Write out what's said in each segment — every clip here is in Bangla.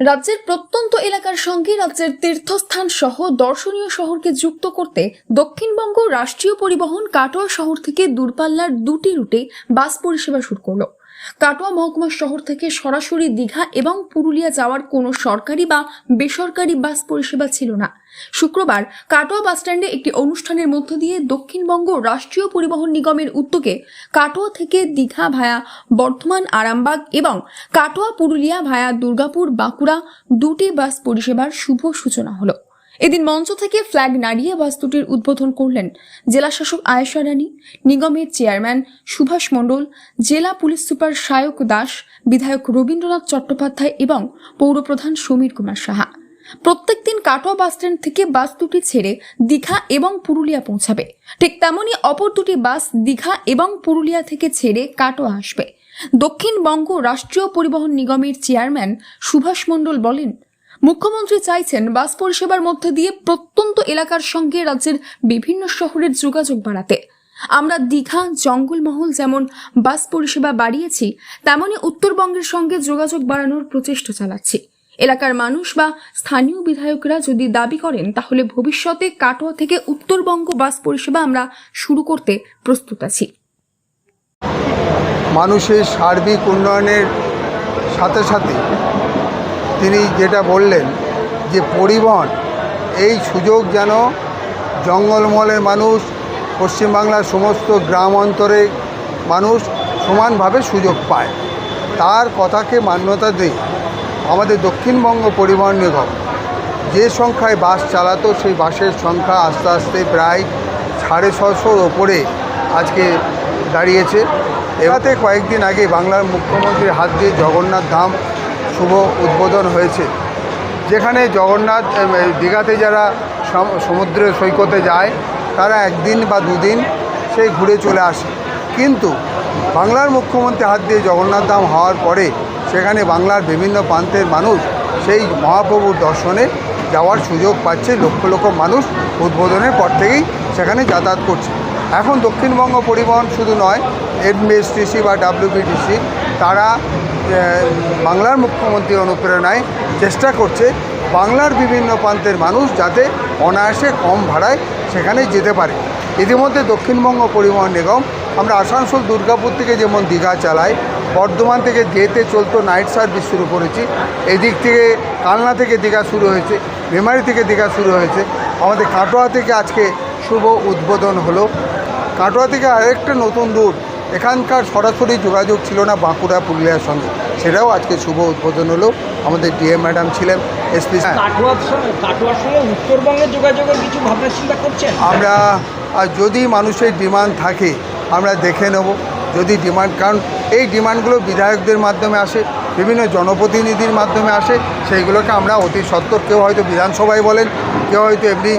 রাজ্যের প্রত্যন্ত এলাকার সঙ্গে রাজ্যের তীর্থস্থান সহ দর্শনীয় শহরকে যুক্ত করতে দক্ষিণবঙ্গ রাষ্ট্রীয় পরিবহন কাটোয়া শহর থেকে দূরপাল্লার দুটি রুটে বাস পরিষেবা শুরু করল। কাটোয়া মহকুমা শহর থেকে সরাসরি দীঘা এবং পুরুলিয়া যাওয়ার কোনো সরকারি বা বেসরকারি বাস পরিষেবা ছিল না। শুক্রবার কাটোয়া বাসস্ট্যান্ডে একটি অনুষ্ঠানের মধ্য দিয়ে দক্ষিণবঙ্গ রাষ্ট্রীয় পরিবহন নিগমের উদ্যোগে কাটোয়া থেকে দীঘা ভায়া বর্ধমান আরামবাগ এবং কাটোয়া পুরুলিয়া ভায়া দুর্গাপুর বাঁকুড়া দুটি বাস পরিষেবার শুভ সূচনা হলো। এদিন মঞ্চ থেকে ফ্ল্যাগ নাড়িয়ে বাস দুটির উদ্বোধন করলেন জেলাশাসক আয়েশা রানী, নিগমের চেয়ারম্যান সুভাষ মণ্ডল, জেলা পুলিশ সুপার সায়ক দাস, বিধায়ক রবীন্দ্রনাথ চট্টোপাধ্যায় এবং পৌরপ্রধান সমীর কুমার সাহা। প্রত্যেক দিন কাটোয়া বাসস্ট্যান্ড থেকে বাস দুটি ছেড়ে দীঘা এবং পুরুলিয়া পৌঁছাবে। ঠিক তেমনই অপর দুটি বাস দীঘা এবং পুরুলিয়া থেকে ছেড়ে কাটোয়া আসবে। দক্ষিণবঙ্গ রাষ্ট্রীয় পরিবহন নিগমের চেয়ারম্যান সুভাষ মণ্ডল বলেন মুখ্যমন্ত্রী চাইছেন বাস পরিষেবার মধ্যে দিয়ে প্রত্যন্ত এলাকার সঙ্গে রাজ্যের বিভিন্ন শহরের যোগাযোগ বাড়াতে। আমরা দীঘা, জঙ্গলমহল যেমন বাস পরিষেবা বাড়িয়েছি, তেমনি উত্তরবঙ্গের সঙ্গে যোগাযোগ বাড়ানোর প্রচেষ্টা চালাচ্ছি। এলাকার মানুষ বা স্থানীয় বিধায়করা যদি দাবি করেন, তাহলে ভবিষ্যতে কাটোয়া থেকে উত্তরবঙ্গ বাস পরিষেবা আমরা শুরু করতে প্রস্তুত আছি। মানুষের সার্বিক উন্নয়নের সাথে সাথে তিনি যেটা বললেন যে পরিবহন, এই সুযোগ যেন জঙ্গলমহলের মানুষ, পশ্চিমবাংলার সমস্ত গ্রাম অন্তরে মানুষ সমানভাবে সুযোগ পায়। তার কথাকে মান্যতা দিয়ে আমাদের দক্ষিণবঙ্গ পরিবহন নিগম। যে সংখ্যায় বাস চালাতো সেই বাসের সংখ্যা আস্তে আস্তে প্রায় সাড়ে ছশোর ওপরে আজকে দাঁড়িয়েছে। এবারে কয়েকদিন আগে বাংলার মুখ্যমন্ত্রীর হাত দিয়ে জগন্নাথ ধাম শুভ উদ্বোধন হয়েছে। যেখানে জগন্নাথ দীঘাতে যারা সম- সমুদ্রের সৈকতে যায়, তারা একদিন বা দুদিন সেই ঘুরে চলে আসে। কিন্তু বাংলার মুখ্যমন্ত্রী হাত দিয়ে জগন্নাথ ধাম হওয়ার পরে সেখানে বাংলার বিভিন্ন প্রান্তের মানুষ সেই মহাপ্রভুর দর্শনে যাওয়ার সুযোগ পাচ্ছে। লক্ষ লক্ষ মানুষ উদ্বোধনের পর থেকেই সেখানে যাতায়াত করছে। এখন দক্ষিণবঙ্গ পরিবহন শুধু নয় এমএসটিসি বা ডাব্লিউবিটিসি তারা বাংলার মুখ্যমন্ত্রীর অনুপ্রেরণায় চেষ্টা করছে বাংলার বিভিন্ন প্রান্তের মানুষ যাতে অনায়াসে কম ভাড়ায় সেখানে যেতে পারে। ইতিমধ্যে দক্ষিণবঙ্গ পরিবহন নিগম, আমরা আসানসোল, দুর্গাপুর থেকে যেমন দীঘা চালাই, বর্ধমান থেকে যেতে চলতো নাইট সার্ভিস শুরু করেছি, এদিক থেকে কালনা থেকে দীঘা শুরু হয়েছে, মেমারি থেকে দীঘা শুরু হয়েছে, আমাদের কাটোয়া থেকে আজকে শুভ উদ্বোধন হলো। কাটোয়া থেকে আরেকটা নতুন রুট এখানকার সরাসরি যোগাযোগ ছিল না বাঁকুড়া পুরুলিয়ার সঙ্গে। সেটাও আজকে শুভ উদ্বোধন হলো। আমাদের ডিএম ম্যাডাম ছিলেন এসপি কাটোয়ার সঙ্গে উত্তরবঙ্গের যোগাযোগের কিছু ভাবনা চিন্তা করছেন? আমরা আর যদি মানুষের ডিমান্ড থাকে আমরা দেখে নেব। যদি ডিমান্ড কারণ এই ডিমান্ডগুলো বিধায়কদের মাধ্যমে আসে বিভিন্ন জনপ্রতিনিধির মাধ্যমে আসে সেইগুলোকে আমরা অতি সত্তর কেউ হয়তো বিধানসভায় বলেন কেউ হয়তো এমনি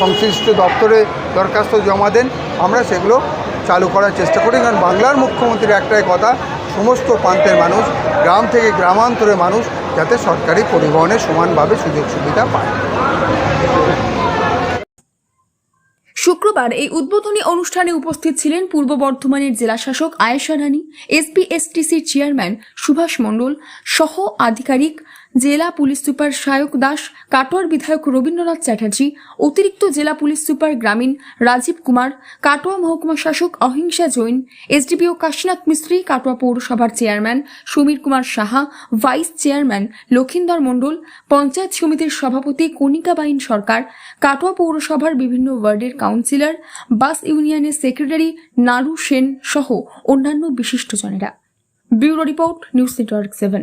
সংশ্লিষ্ট দপ্তরে দরখাস্ত জমা দেন আমরা সেগুলো চালু করার চেষ্টা করি, কারণ বাংলার মুখ্যমন্ত্রীর একটাই কথা, সমস্ত প্রান্তের মানুষ, গ্রাম থেকে গ্রামান্তরের মানুষ যাতে সরকারি পরিবহনের সমানভাবে সুযোগ সুবিধা পায়। শুক্রবার এই উদ্বোধনী অনুষ্ঠানে উপস্থিত ছিলেন পূর্ব বর্ধমানের জেলাশাসক আয়েশা রানী, এসপি এসটিসির চেয়ারম্যান সুভাষ মণ্ডল, সহ আধিকারিক জেলা পুলিশ সুপার সায়ক দাস, কাটোয়ার বিধায়ক রবীন্দ্রনাথ চ্যাটার্জি, অতিরিক্ত জেলা পুলিশ সুপার গ্রামীণ রাজীব কুমার, কাটোয়া মহকুমা শাসক অহিংসা জৈন, এসডিপিও কাশীনাথ মিস্ত্রি, কাটোয়া পৌরসভার chairman Samir Kumar Saha, vice chairman Lakshindar Mondal, panchayat সমিতির সভাপতি কণিকা বাইন সরকার, কাটোয়া পৌরসভার বিভিন্ন ওয়ার্ডের কাউন্সিলর, বাস ইউনিয়নের সেক্রেটারি নারু সেন সহ অন্যান্য বিশিষ্টজনেরা। Bureau report, news network seven.